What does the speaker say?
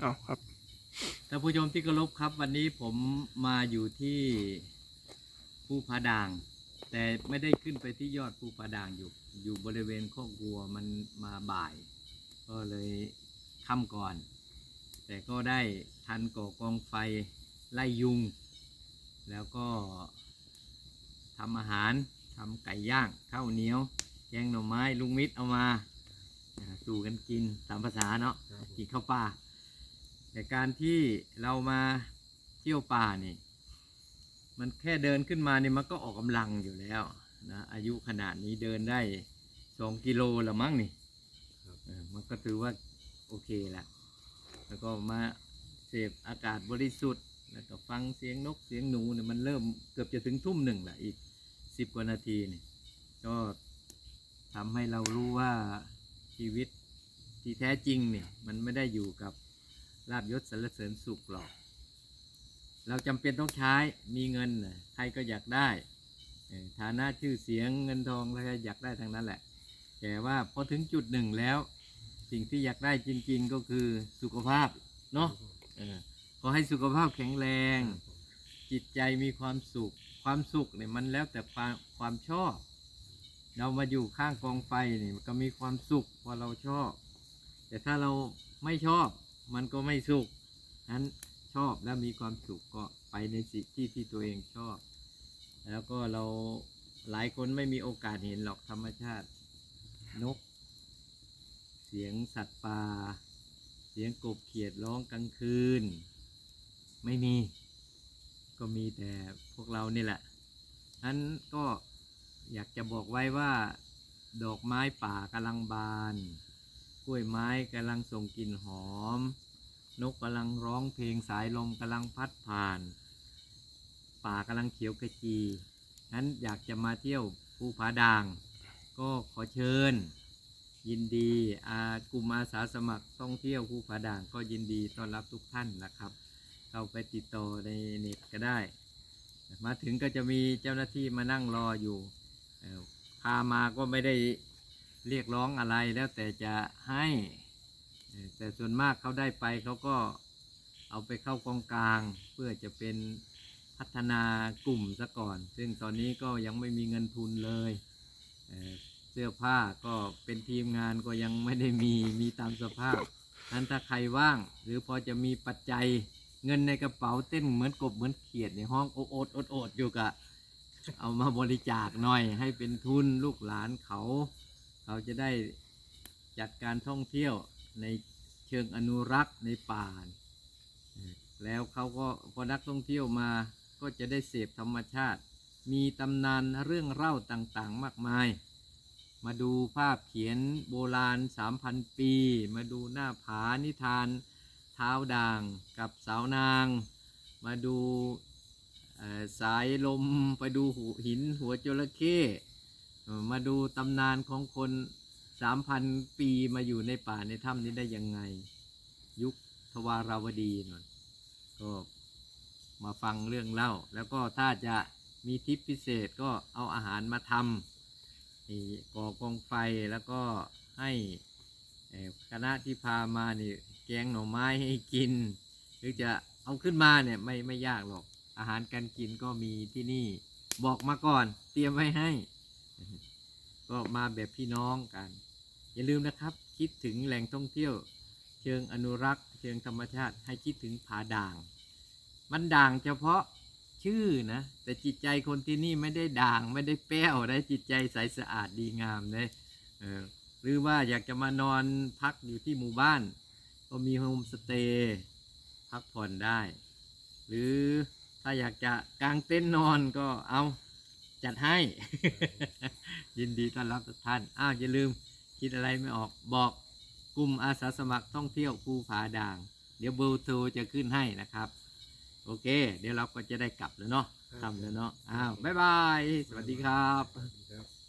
เอาครับท่านผู้ชมที่เคารพครับ วันนี้ผมมาอยู่ที่ภูผาด่าง แต่ไม่ได้ขึ้นไปที่ยอดภูผาด่างอยู่ อยู่บริเวณคอกวัวมันมาบ่าย ก็เลยค่ำก่อน แต่ก็ได้ทันก่อกองไฟไล่ยุง แล้วก็ทำอาหารทำไก่ย่างข้าวเหนียวแกงหน่อไม้ลุงมิตรเอามาอ่าสู่กันกินตามภาษาเนาะกินข้าวปลา แต่การที่เรามาเที่ยวป่านี่ มันแค่เดินขึ้นมานี่มันก็ออกกำลังอยู่แล้วนะอายุขนาดนี้เดินได้สองกิโลละมั้งนี่มันก็ถือว่าโอเคละแล้วก็มาเสพอากาศบริสุทธิ์ แล้วก็ฟังเสียงนกเสียงหนูเนี่ยมันเริ่มเกือบจะถึงทุ่มหนึ่งละอีกสิบกว่านาทีนี่ก็ทำให้เรารู้ว่าชีวิตที่แท้จริงเนี่ยมันไม่ได้อยู่กับ ลาบยศสรรเสริญสุขหรอก เราจำเป็นต้องใช้มีเงินใครก็อยากได้ฐานะชื่อเสียงเงินทองอะไรอยากได้ทั้งนั้นแหละ แต่ว่าพอถึงจุดหนึ่งแล้ว สิ่งที่อยากได้จริง ๆก็คือสุขภาพเนาะขอให้สุขภาพแข็งแรง จิตใจมีความสุข ความสุขเนี่ยมันแล้วแต่ความความชอบ เรามาอยู่ข้างกองไฟเนี่มันก็มีความสุขเพราะเราชอบ แต่ถ้าเราไม่ชอบ มันก็ไม่สุขนั้นชอบแล้วมีความสุขก็ไปในสิ่งที่ที่ตัวเองชอบ แล้วก็เราหลายคนไม่มีโอกาสเห็นหรอกธรรมชาติ นก เสียงสัตว์ป่า เสียงกบเขียดร้องกลางคืน ไม่มี ก็มีแต่พวกเรานี่แหละนั้นก็อยากจะบอกไว้ว่า ดอกไม้ป่ากำลังบาน ล้วยไม้กำลังส่งกลิ่นหอม นกกำลังร้องเพลงสายลมกำลังพัดผ่าน ป่ากำลังเขียวขจีนั้นอยากจะมาเที่ยวภูผาด่าง ก็ขอเชิญ ยินดีอากลุ่มอาสาสมัครท่องเที่ยวภูผาด่างก็ยินดีต้อนรับทุกท่านนะครับ เข้าไปติดต่อในเน็ตก็ได้ มาถึงก็จะมีเจ้าหน้าที่มานั่งรออยู่พามาก็ไม่ได้ เรียกร้องอะไรแล้วแต่จะให้ แต่ส่วนมากเขาได้ไปเขาก็เอาไปเข้ากองกลาง เพื่อจะเป็นพัฒนากลุ่มซะก่อน ซึ่งตอนนี้ก็ยังไม่มีเงินทุนเลยเเสื้อผ้าก็เป็นทีมงานก็ยังไม่ได้มีมีตามสภาพนั้นถ้าใครว่าง หรือพอจะมีปัจจัยเงินในกระเป๋าเต้นเหมือนกบเหมือนเขียดในห้องโอดโอดโอดโอดอยู่กะเอามาบริจาคหน่อยให้เป็นทุนลูกหลานเขา เขาจะได้จัดการท่องเที่ยวในเชิงอนุรักษ์ในป่า แล้วเขาก็พอนักท่องเที่ยวมาก็จะได้เสพธรรมชาติ มีตำนานเรื่องเล่าต่างๆ มากมาย มาดูภาพเขียนโบราณ 3,000 ปี มาดูหน้าผานิทานเท้าด่างกับสาวนาง มาดูสายลม ไปดูหินหัวจระเข้ มาดูตำนานของคนสามพันปีมาอยู่ในป่าในถ้ำนี้ได้ยังไง ยุคทวาราวดีนนก็มาฟังเรื่องเล่า แล้วก็ถ้าจะมีทิปพิเศษก็เอาอาหารมาทำก่อกองไฟแล้วก็ให้คณะที่พามานี่แกงหน่อไม้ให้กิน หรือจะเอาขึ้นมาเนี่ยไม่ไม่ยากหรอก อาหารการกินก็มีที่นี่บอกมาก่อน เตรียมไว้ให้ ก็มาแบบพี่น้องกัน อย่าลืมนะครับ คิดถึงแหล่งท่องเที่ยว เชิงอนุรักษ์ เชิงธรรมชาติ ให้คิดถึงผาด่าง มันด่างเฉพาะชื่อนะ แต่จิตใจคนที่นี่ไม่ได้ด่างไม่ได้แป้วได้จิตใจใสสะอาดดีงามเลยเออหรือว่าอยากจะมานอนพักอยู่ที่หมู่บ้าน ก็มีโฮมสเตย์พักผ่อนได้ หรือถ้าอยากจะกางเต็นท์นอนก็เอา จัดให้ ยินดีต้อนรับทุกท่าน อ้าวอย่าลืมคิดอะไรไม่ออกบอกกลุ่มอาสาสมัครท่องเที่ยวภูผาด่าง เดี๋ยวเบอร์โทรจะขึ้นให้นะครับ โอเค เดี๋ยวเราก็จะได้กลับแล้วเนาะทำแล้วเนาะอ้าวบ๊ายบาย สวัสดีครับ ครับ